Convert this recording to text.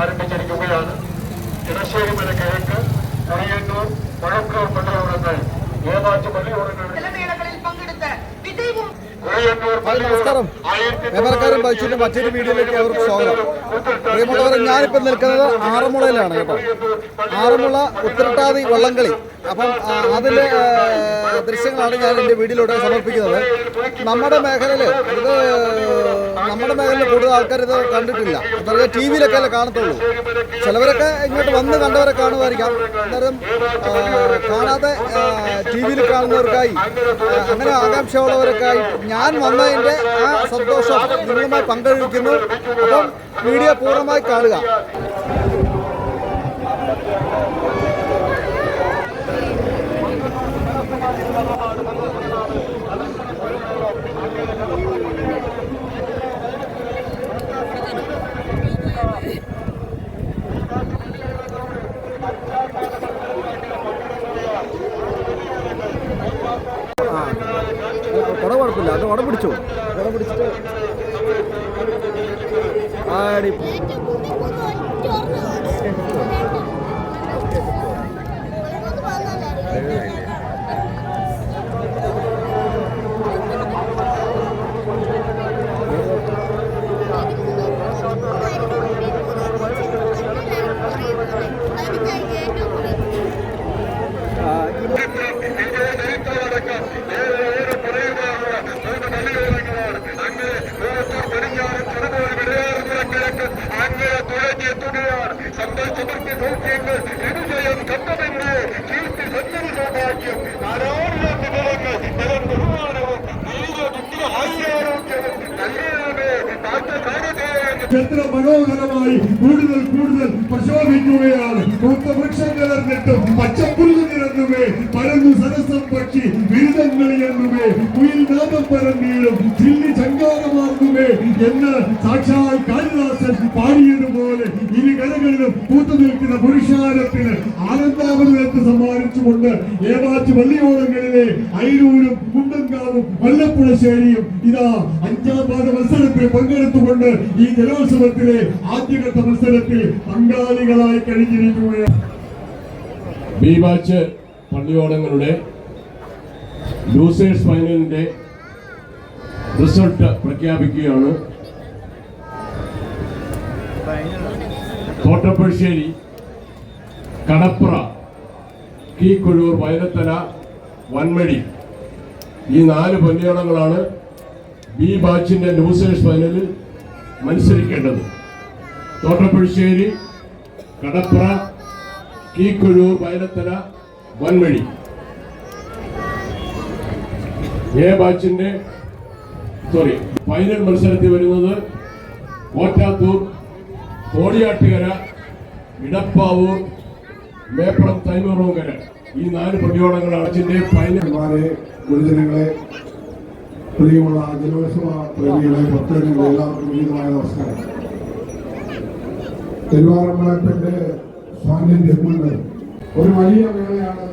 ആരംഭിച്ചിരിക്കുകയാണ് ഇടശ്ശേരി മല കിഴക്ക് മുറിയന്നൂർ മഴക്കൂർ പള്ളിയോടങ്ങൾ ഹായ് നമസ്കാരം. വ്യാപാരക്കാരൻ ബൈച്ചിന്റെ മറ്റൊരു വീഡിയോയിലേക്ക് അവർക്ക് സ്വാഗതം. പ്രിയമുള്ളവരെ ഞാനിപ്പോൾ നിൽക്കുന്നത് ആറന്മുളയിലാണ് കേട്ടോ. ആറന്മുള ഉത്തരട്ടാതി വള്ളംകളി. അപ്പം അതിന്റെ ദൃശ്യങ്ങളാണ് ഞാൻ എന്റെ വീഡിയോയിലൂടെ സമർപ്പിക്കുന്നത്. നമ്മുടെ മേഖലയിൽ ഇത് നമ്മുടെ മേഖലയിൽ കൂടുതൽ ആൾക്കാർ ഇത് കണ്ടിട്ടില്ല. എന്താ ടി വിയിലൊക്കെ അല്ലേ കാണത്തുള്ളൂ. ചിലവരൊക്കെ ഇങ്ങോട്ട് വന്ന് കണ്ടവരെ കാണുമായിരിക്കാം. അന്നേരം കാണാതെ ടി വിയിൽ കാണുന്നവർക്കായി അങ്ങനെ ആകാംക്ഷയുള്ളവർക്കായി ഞാൻ വന്നതിന്റെ ആ സന്തോഷം നിങ്ങളുമായി പങ്കുവയ്ക്കുന്നു. അപ്പം വീഡിയോ പൂർണമായി കാണുക. കുഴപ്പമില്ല. അത് ഉടം പിടിച്ചോ. ഉടം പിടിച്ചിട്ട് ആടി. എത്ര മനോഹരമായി കൂടുതൽ കൂടുതൽ പ്രശോഭിക്കുകയാണ്. വൃക്ഷം കലർന്നിട്ടും പച്ചപ്പുല്ല് നിരന്നുമേ പരന്നു സരസം പക്ഷി ബിരുദങ്ങളിൽ എന്നുമേ കുയിൽ നാമം പരന്നീടും ചില്ലി ചങ്കാരമാർന്നുമേ എന്ന് സാക്ഷാൽ കാളിദാസൻ പാടിയതുപോലെ ഇരു കരകളിലും പൂത്തു നിൽക്കുന്ന പുരുഷാരത്തിന് ആനന്ദാമൃതത്തെ സമ്മാനിച്ചുകൊണ്ട് ഏവാറ്റ് പള്ളിയോളങ്ങളിലെ അയിരൂരും കുണ്ടൻകാവും വല്ലപ്പുഴശ്ശേരിയും ഇതാ അഞ്ചാം പാദ മത്സരത്തിൽ പങ്കെടുത്തുകൊണ്ട് ഈ ജലോത്സവത്തിലെ ആദ്യഘട്ട മത്സരത്തിൽ പങ്കാളികളായി കഴിഞ്ഞിരിക്കുകയാണ്. ലൂസേഴ്സ് ഫൈനലിന്റെ റിസൾട്ട് പ്രഖ്യാപിക്കുകയാണ്. തോട്ടപ്പുഴശ്ശേരി കടപ്ര കീക്കൊഴൂർ വയലത്തല വൻമഴി ഈ നാല് പള്ളിയോടങ്ങളാണ് ബി ബാച്ചിന്റെ ലൂസേഴ്സ് ഫൈനലിൽ മത്സരിക്കേണ്ടത്. തോട്ടപ്പുഴശ്ശേരി കടപ്ര കീക്കുഴൂർ വയലത്തല വൻമഴി എ ബാച്ചിന്റെ സോറി ഫൈനൽ മത്സരത്തിൽ വരുന്നത് കോറ്റാത്തൂർ കോടിയാട്ടുകര ഇടപ്പാവൂർ മേപ്പുറം തൈമൂറോങ്കര ഈ നാല് പ്രതിയോടങ്ങളാണ് അടച്ചിന്റെ പൈലന്മാരെ ഗുരുജനങ്ങളെ പ്രിയമുള്ള ജലോത്സവ പ്രേമികളെ ഭക്തജനങ്ങളെ എല്ലാവർക്കും വിനീതമായ നമസ്കാരം. പെരുവാറമ്പലത്തിന്റെ സാന്നിധ്യം കൊണ്ട് ഒരു വലിയ വേളയാണ്